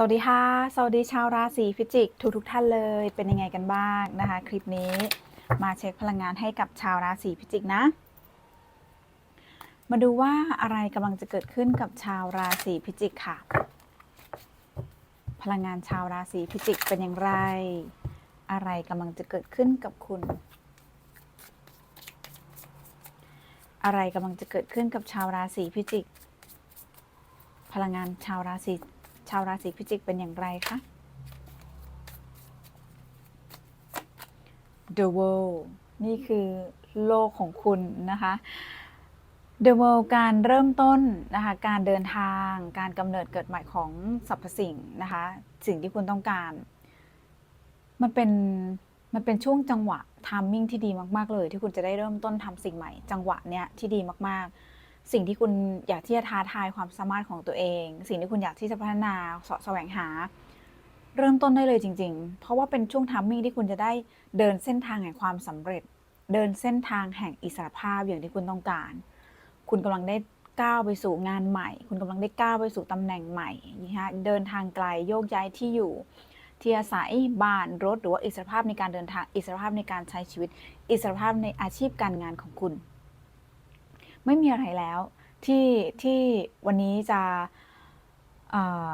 สวัสดีค่ะ สวัสดีชาวราศีพิจิกทุกทุกท่านเลย เป็นยังไงกันบ้างนะคะ คลิปนี้มาเช็คพลังงานให้กับชาวราศีพิจิกนะ มาดูว่าอะไรกำลังจะเกิดขึ้นกับชาวราศีพิจิกค่ะ พลังงานชาวราศีพิจิกเป็นอย่างไร อะไรกำลังจะเกิดขึ้นกับคุณ อะไรกำลังจะเกิดขึ้นกับชาวราศีพิจิก พลังงานชาวราศี ชาวราศีพิจิกเป็นอย่างไรคะ The World นี่คือโลกของคุณนะคะ The World การเริ่มต้นนะคะ การเดินทาง การกำเนิดเกิดใหม่ของสรรพสิ่งนะคะ สิ่งที่คุณต้องการ มันเป็นมันเป็นช่วงจังหวะทามมิ่งที่ดีมาก ๆ เลย ที่คุณจะได้เริ่มต้นทำสิ่งใหม่ จังหวะเนี้ยที่ดีมาก ๆ สิ่งที่คุณอยากที่จะท้าทายความสามารถของตัวเอง สิ่งที่คุณอยากที่จะพัฒนาสแสวงหา เริ่มต้นได้เลยจริง ๆ เพราะว่าเป็นช่วงทามมิ่งที่คุณจะได้เดินเส้นทางแห่งความสำเร็จ เดินเส้นทางแห่งอิสรภาพอย่างที่คุณต้องการ คุณกำลังได้ก้าวไปสู่งานใหม่ คุณกำลังได้ก้าวไปสู่ตำแหน่งใหม่นะคะเดินทางไกลโยกย้ายที่อยู่ที่อาศัยบ้านรถหรือว่าอิสรภาพในการเดินทางอิสรภาพในการใช้ชีวิต อิสรภาพในอาชีพการงานของคุณ ไม่มีอะไรแล้ว ที่ที่วันนี้จะเอ่อ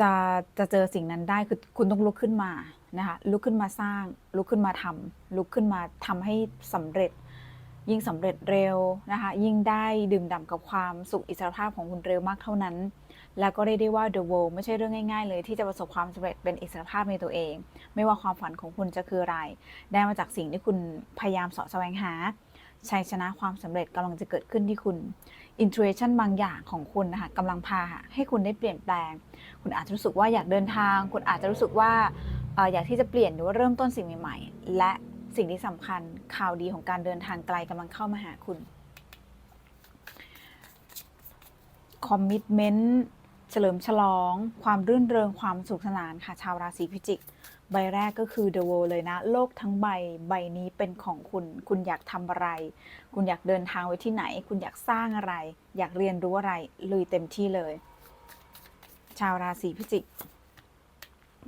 จะจะเจอสิ่งนั้นได้คือคุณต้องลุกขึ้นมานะคะลุกขึ้นมาสร้าง ลุกขึ้นมาทำลุกขึ้นมาทำให้สำเร็จ ยิ่งสำเร็จเร็วนะคะยิ่งได้ดื่มด่ำกับความสุขอิสรภาพของคุณเร็วมากเท่านั้น แล้วก็เรียกได้ว่า The World ไม่ใช่เรื่องง่าย ๆ เลยที่จะประสบความสำเร็จเป็นอิสรภาพในตัวเอง ไม่ว่าความฝันของคุณจะคืออะไร ได้มาจากสิ่งที่คุณพยายามสาะแสวงหา ชัยชนะความสำเร็จกำลังจะเกิดขึ้นที่คุณ intuition บางอย่างของคุณนะคะกำลังพาให้คุณได้เปลี่ยนแปลง คุณอาจจะรู้สึกว่าอยากเดินทาง คุณอาจจะรู้สึกว่าอยากที่จะเปลี่ยนหรือว่าเริ่มต้นสิ่งใหม่ๆ และสิ่งที่สำคัญข่าวดีของการเดินทางไกลกำลังเข้ามาหาคุณคอมมิชเมนต์เฉลิมฉลอง ความรื่นเริงความสุขสนานค่ะชาวราศีพิจิก ใบแรกก็คือ The World เลยนะ โลกทั้งใบใบนี้เป็นของคุณ คุณอยากทำอะไร คุณอยากเดินทางไว้ที่ไหน คุณอยากสร้างอะไร อยากเรียนรู้อะไรลุยเต็มที่เลย ชาวราศีพิจิก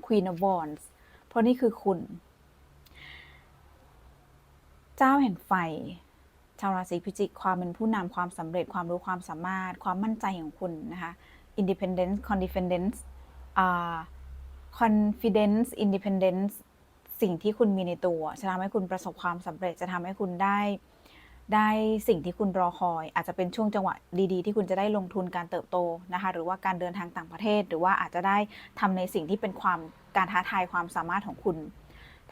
Queen of Wands เพราะนี่คือคุณ เจ้าแห่งไฟ ชาวราศีพิจิก ความเป็นผู้นำความสำเร็จความรู้ความสามารถ ความมั่นใจของคุณนะคะ independence confidence อ่า confidence independence สิ่งที่คุณมีในตัว จะทำให้คุณประสบความสำเร็จจะทำให้คุณได้ได้สิ่งที่คุณรอคอย อาจจะเป็นช่วงจังหวะดีๆ ที่คุณจะได้ลงทุนการเติบโตนะคะ หรือว่าการเดินทางต่างประเทศ หรือว่าอาจจะได้ทำในสิ่งที่เป็นความการท้าทายความสามารถของคุณ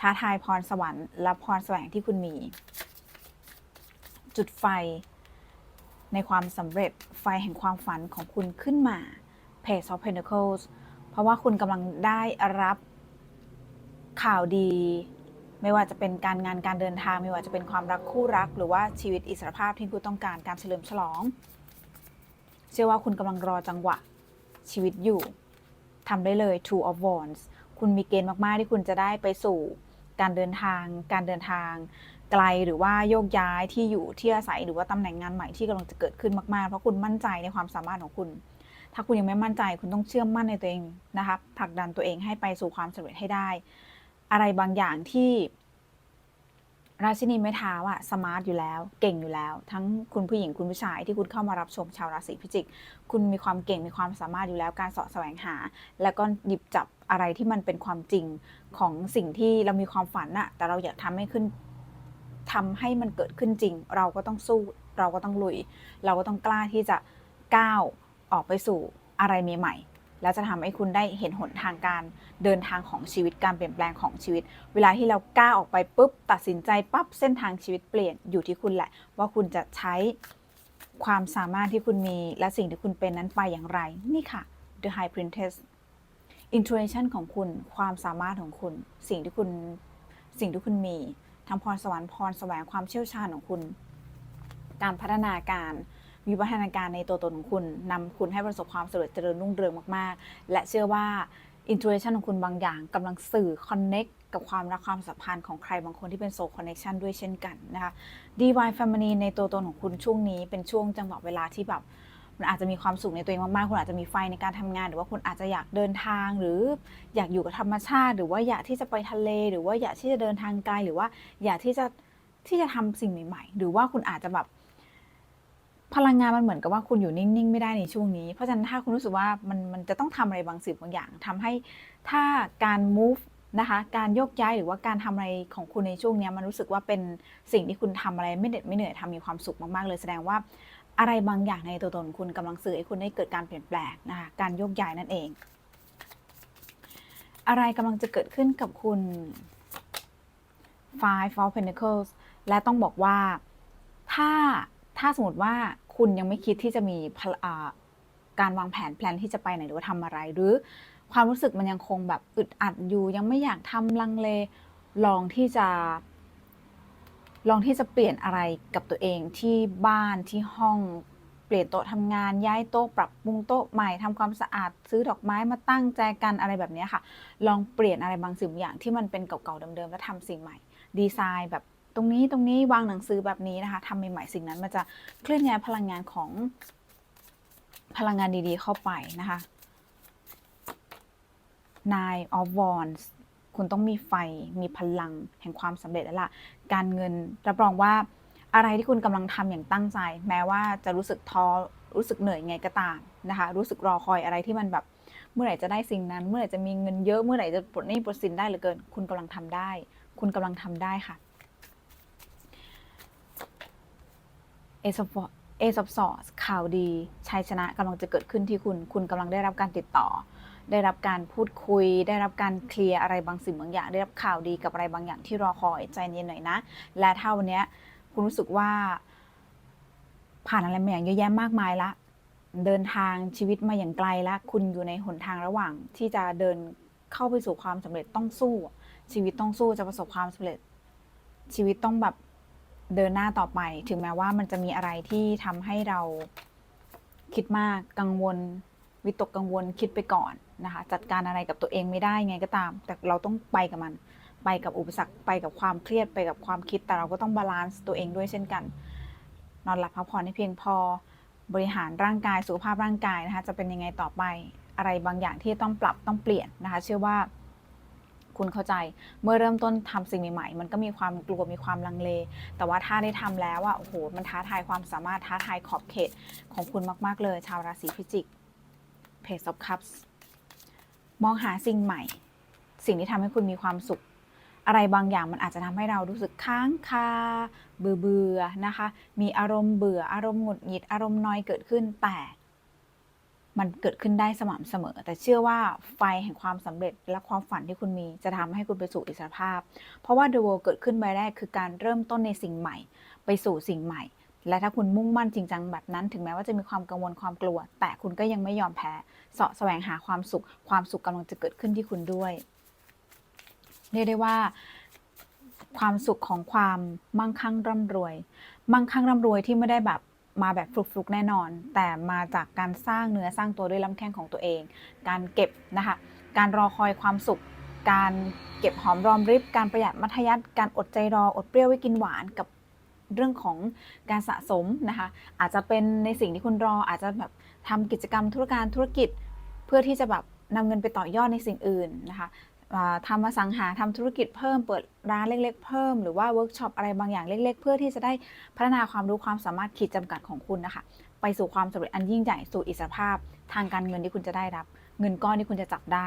ท้าทายพรสวรรค์และพรแสวงที่คุณมี จุดไฟ ในความสำเร็จไฟแห่งความฝันของคุณขึ้นมา Page of Pentacles ราะว่าคุณกำลังได้รับข่าวดี ไม่ว่าจะเป็นการงานการเดินทาง ไม่ว่าจะเป็นความรักคู่รัก หรือว่าชีวิตอิสรภาพที่คุณต้องการการเฉลิมฉลอง เชื่อว่าคุณกำลังรอจังหวะชีวิตอยู่ทำได้เลย Two of Wands คุณมีเกณฑ์มาก ๆ ที่คุณจะได้ไปสู่การเดินทาง การเดินทางไกลหรือว่าโยกย้ายที่อยู่ที่อาศัยหรือว่าตำแหน่งงานใหม่ที่กำลังจะเกิดขึ้นมาก ๆ เพราะคุณมั่นใจในความสามารถของคุณ ถ้าคุณยังไม่มั่นใจคุณต้องเชื่อมั่นในตัวเองนะคะผลักดันตัวเองให้ไปสู่ความสำเร็จให้ได้ อะไรบางอย่างที่ราชินีไม้เท้าอะสมาร์ทอยู่แล้ว เก่งอยู่แล้ว ทั้งคุณผู้หญิงคุณผู้ชายที่คุณเข้ามารับชมชาวราศีพิจิก คุณมีความเก่งมีความสามารถอยู่แล้วการสาะแสวงหา แล้วก็หยิบจับอะไรที่มันเป็นความจริงของสิ่งที่เรามีความฝันอะแต่เราอยากทำให้ขึ้นทำให้มันเกิดขึ้นจริง เราก็ต้องสู้ เราก็ต้องลุย เราก็ต้องกล้าที่จะก้าว ออกไปสู่อะไรใหม่ๆแล้วจะทำให้คุณได้เห็นหนทางการเดินทางของชีวิตการเปลี่ยนแปลงของชีวิต เวลาที่เรากล้าออกไปปุ๊บตัดสินใจปั๊บเส้นทางชีวิตเปลี่ยนอยู่ที่คุณแหละ ว่าคุณจะใช้ความสามารถที่คุณมีและสิ่งที่คุณเป็นนั้นไปอย่างไร นี่ค่ะ The High Princess intuition ของคุณความสามารถของคุณ สิ่งที่คุณสิ่งที่คุณมีทั้งพรสวรรค์พรแสวงความเชี่ยวชาญของคุณ การพัฒนาการ วิวัฒนาการในตัวตนของคุณนำคุณให้ประสบความสำเร็จเจริญรุ่งเรืองมากๆ และเชื่อว่า intuition ของคุณบางอย่างกำลังสื่อ connect กับความรักความสัมพันธ์ของใครบางคนที่เป็น soul connection ด้วยเช่นกันนะคะ divine family ในตัวตนของคุณช่วงนี้เป็นช่วงจังหวะเวลาที่แบบคุณอาจจะมีความสุขในตัวเองมากๆ คุณอาจจะมีไฟในการทำงาน หรือว่าคุณอาจจะอยากเดินทาง หรืออยากอยู่กับธรรมชาติ หรือว่าอยากที่จะไปทะเล หรือว่าอยากที่จะเดินทางไกล หรือว่าอยากที่จะที่จะทำสิ่งใหม่ ๆ หรือว่าคุณอาจจะแบบ พลังงานมันเหมือนกับว่าคุณอยู่นิ่ง ๆ ไม่ได้ในช่วงนี้ เพราะฉะนั้นถ้าคุณรู้สึกว่ามันมันจะต้องทำอะไรบางสิ่งบางอย่างทำให้ถ้าการ move นะคะการโยกย้ายหรือว่าการทำอะไรของคุณในช่วงนี้มันรู้สึกว่าเป็นสิ่งที่คุณทำอะไรไม่เหน็ดไม่เหนื่อยทำมีความสุขมาก ๆ เลยแสดงว่าอะไรบางอย่างในตัวตนคุณกำลังสื่อให้คุณได้เกิดการเปลี่ยนแปลงนะคะการโยกย้ายนั่นเอง อะไรกำลังจะเกิดขึ้นกับคุณ Five of Pentacles และต้องบอกว่าถ้า ถ้าสมมติว่าคุณยังไม่คิดที่จะมีการวางแผนแพลนที่จะไปไหนหรือว่าทำอะไร หรือความรู้สึกมันยังคงแบบอึดอัดอยู่ ยังไม่อยากทำลังเลลองที่จะ ลองที่จะเปลี่ยนอะไรกับตัวเองที่บ้านที่ห้องเปลี่ยนโต๊ะทำงานย้ายโต๊ะปรับปรุงโต๊ะใหม่ทำความสะอาด ซื้อดอกไม้มาตั้งแจกันอะไรแบบนี้ค่ะ ลองเปลี่ยนอะไรบางสิ่งบางอย่างที่มันเป็นเก่าๆเดิมๆแล้วทำสิ่งใหม่ ดีไซน์แบบ ตรงนี้ตรงนี้วางหนังสือแบบนี้นะคะทำใหม่ๆสิ่งนั้นมันจะเคลื่อนย้ายพลังงานของพลังงานดีๆ เข้าไปนะคะ Nine of Wands คุณต้องมีไฟมีพลังแห่งความสำเร็จแล้วล่ะ การเงินรับรองว่าอะไรที่คุณกำลังทำอย่างตั้งใจ แม้ว่าจะรู้สึกท้อรู้สึกเหนื่อยไงก็ตามนะคะ รู้สึกรอคอยอะไรที่มันแบบเมื่อไหร่จะได้สิ่งนั้น เมื่อไหร่จะมีเงินเยอะเมื่อไหร่จะปลดหนี้ปลดสินได้เหลือเกิน คุณกำลังทำได้ คุณกำลังทำได้ค่ะ Ace of Ace of Swords ข่าวดีชัยชนะกำลังจะเกิดขึ้นที่คุณ คุณกำลังได้รับการติดต่อ ได้รับการพูดคุย ได้รับการเคลียร์อะไรบางสิ่งบางอย่าง ได้รับข่าวดีกับอะไรบางอย่างที่รอคอยใจเย็นหน่อยนะ และถ้าวันนี้คุณรู้สึกว่า ผ่านอะไรมาอย่างเยอะแยะมากมายละเดินทางชีวิตมาอย่างไกลล้วคุณอยู่ในหนทางระหว่าง ที่จะเดินเข้าไปสู่ความสำเร็จต้องสู้ ชีวิตต้องสู้จะประสบความสำเร็จ ชีวิตต้องแบบ เดินหน้าต่อไป ถึงแม้ว่ามันจะมีอะไรที่ทำให้เราคิดมากกังวล วิตกกังวลคิดไปก่อนนะคะ จัดการอะไรกับตัวเองไม่ได้ไงก็ตาม แต่เราต้องไปกับมัน ไปกับอุปสรรคไปกับความเครียดไปกับความคิด แต่เราก็ต้องบาลานซ์ตัวเองด้วยเช่นกัน นอนหลับพักผ่อนให้เพียงพอบริหารร่างกายสุขภาพร่างกายนะคะ จะเป็นยังไงต่อไปอะไรบางอย่างที่ต้องปรับต้องเปลี่ยนนะคะ เชื่อว่า คุณเข้าใจ เมื่อเริ่มต้นทำสิ่งใหม่ๆ มันก็มีความกลัวมีความลังเล แต่ว่าถ้าได้ทำแล้วอะโอ้โหมันท้าทายความสามารถท้าทายขอบเขตของคุณมากๆเลย ชาวราศีพิจิก Page of Cups มองหาสิ่งใหม่ สิ่งที่ทำให้คุณมีความสุข อะไรบางอย่างมันอาจจะทำให้เรารู้สึกค้างคาเบื่อเบื่อนะคะ มีอารมณ์เบื่ออารมณ์หงุดหงิดอารมณ์นอยเกิดขึ้นแต่ มันเกิดขึ้นได้สม่ำเสมอ แต่เชื่อว่าไฟแห่งความสำเร็จและความฝันที่คุณมีจะทำให้คุณไปสู่อิสรภาพ เพราะว่า The World เกิดขึ้นใบแรกคือการเริ่มต้นในสิ่งใหม่ ไปสู่สิ่งใหม่ และถ้าคุณมุ่งมั่นจริงจังแบบนั้น ถึงแม้ว่าจะมีความกังวลความกลัว แต่คุณก็ยังไม่ยอมแพ้เสาะแสวงหาความสุข ความสุขกำลังจะเกิดขึ้นที่คุณด้วยเรียกได้ว่าความสุขของความมั่งคั่งร่ำรวย มั่งคั่งร่ำรวยที่ไม่ได้แบบ มาแบบฟลุกๆแน่นอน แต่มาจากการสร้างเนื้อสร้างตัวด้วยลำแข้งของตัวเอง การเก็บนะคะ การรอคอยความสุข การเก็บหอมรอมริบ การประหยัดมัธยัติการอดใจรออดเปรี้ยวไว้กินหวานกับเรื่องของการสะสมนะคะ อาจจะเป็นในสิ่งที่คุณรออาจจะแบบทำกิจกรรมธุรการธุรกิจ เพื่อที่จะแบบนำเงินไปต่อยอดในสิ่งอื่นนะคะ ทำมาสังหาทำธุรกิจเพิ่มเปิดร้านเล็ก ๆ เพิ่มหรือว่าเวิร์กช็อปอะไรบางอย่างเล็ก ๆ เพื่อที่จะได้พัฒนาความรู้ความสามารถขีดจำกัดของคุณนะคะ ไปสู่ความสำเร็จอันยิ่งใหญ่สู่อิสรภาพ ทางการเงินที่คุณจะได้รับ เงินก้อนที่คุณจะจับได้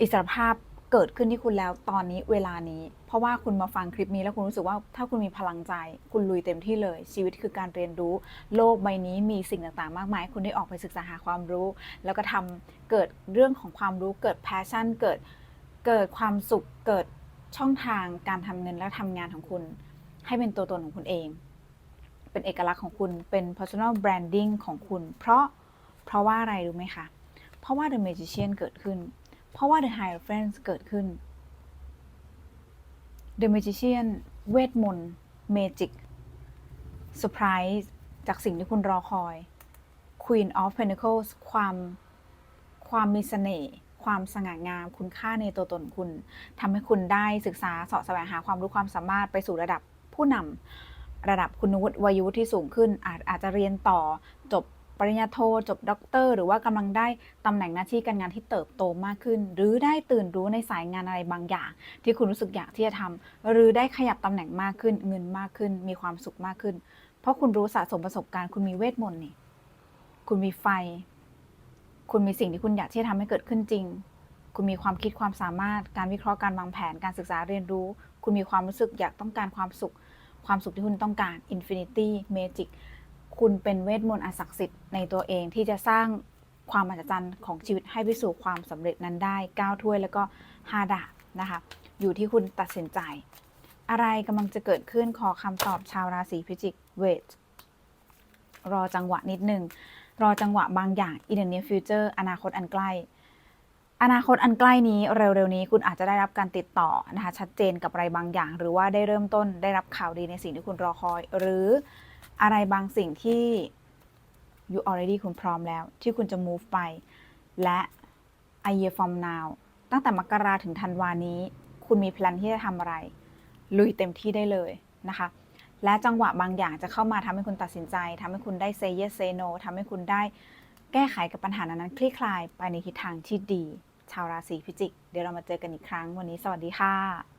อิสรภาพเกิดขึ้นที่คุณแล้วตอนนี้เวลานี้ เพราะว่าคุณมาฟังคลิปนี้แล้วคุณรู้สึกว่าถ้าคุณมีพลังใจ คุณลุยเต็มที่เลย ชีวิตคือการเรียนรู้ โลกใบนี้มีสิ่งต่างๆ มากมาย คุณได้ออกไปศึกษาหาความรู้ แล้วก็ทำเกิดเรื่องของความรู้เกิดแพชชั่นเกิด เกิดความสุขเกิดช่องทางการทำเงินและทำงานของคุณ ให้เป็นตัวตนของคุณเอง เป็นเอกลักษณ์ของคุณเป็น personal branding ของคุณ เพราะเพราะว่าอะไรรู้ไหมคะ เพราะว่า the magician เกิดขึ้น เพราะว่า the hierophant เกิดขึ้น the magician เวทมนต์ magic surprise จากสิ่งที่คุณรอคอย queen of pentacles ความความมีเสน่ห์ ความสง่างาม คุณค่าในตัวตนคุณทำให้คุณได้ศึกษาสาะแสวงหาความรู้ความสามารถไปสู่ระดับผู้นำระดับคุณวุฒิวัยวุฒิที่สูงขึ้น อาจอาจจะเรียนต่อจบปริญญาโทจบด็อกเตอร์หรือว่ากำลังได้ตำแหน่งหน้าที่การงานที่เติบโตมากขึ้น หรือได้ตื่นรู้ในสายงานอะไรบางอย่าง ที่คุณรู้สึกอยากที่จะทำหรือได้ขยับตำแหน่งมากขึ้น เงินมากขึ้น มีความสุขมากขึ้น เพราะคุณรู้สะสมประสบการณ์คุณมีเวทมนต์นี่คุณมีไฟ คุณมีสิ่งที่คุณอยากที่จะทำให้เกิดขึ้นจริง คุณมีความคิดความสามารถ การวิเคราะห์การวางแผน การศึกษาเรียนรู้ คุณมีความรู้สึกอยากต้องการความสุข ความสุขที่คุณต้องการ Infinity Magic คุณเป็นเวทมนต์อันศักดิ์สิทธิ์ในตัวเองที่จะสร้างความมหัศจรรย์ของชีวิตให้ไปสู่ความสำเร็จนั้นได้9ถ้วยแล้วก็ 5 ดาบนะคะ อยู่ที่คุณตัดสินใจ อะไรกำลังจะเกิดขึ้นขอคำตอบชาวราศีพิจิก wait รอจังหวะนิดหนึ่ง รอจังหวะบางอย่าง in the near future อนาคตอันใกล้ อนาคตอันใกล้นี้เร็วๆนี้คุณอาจจะได้รับการติดต่อนะคะชัดเจนกับอะไรบางอย่าง หรือว่าได้เริ่มต้นได้รับข่าวดีในสิ่งที่คุณรอคอย หรืออะไรบางสิ่งที่ you already คุณพร้อมแล้ว ที่คุณจะ move ไป และ a year from now ตั้งแต่มกราถึงธันวานี้ คุณมีแพลนที่จะทำอะไร ลุยเต็มที่ได้เลยนะคะ และจังหวะบางอย่างจะเข้ามาทำให้คุณตัดสินใจทำให้คุณได้ say yes say no ทำให้คุณได้แก้ไขกับปัญหานั้นคลี่คลายไปในทิศทางที่ดี ชาวราศีพิจิก เดี๋ยวเรามาเจอกันอีกครั้งวันนี้สวัสดีค่ะ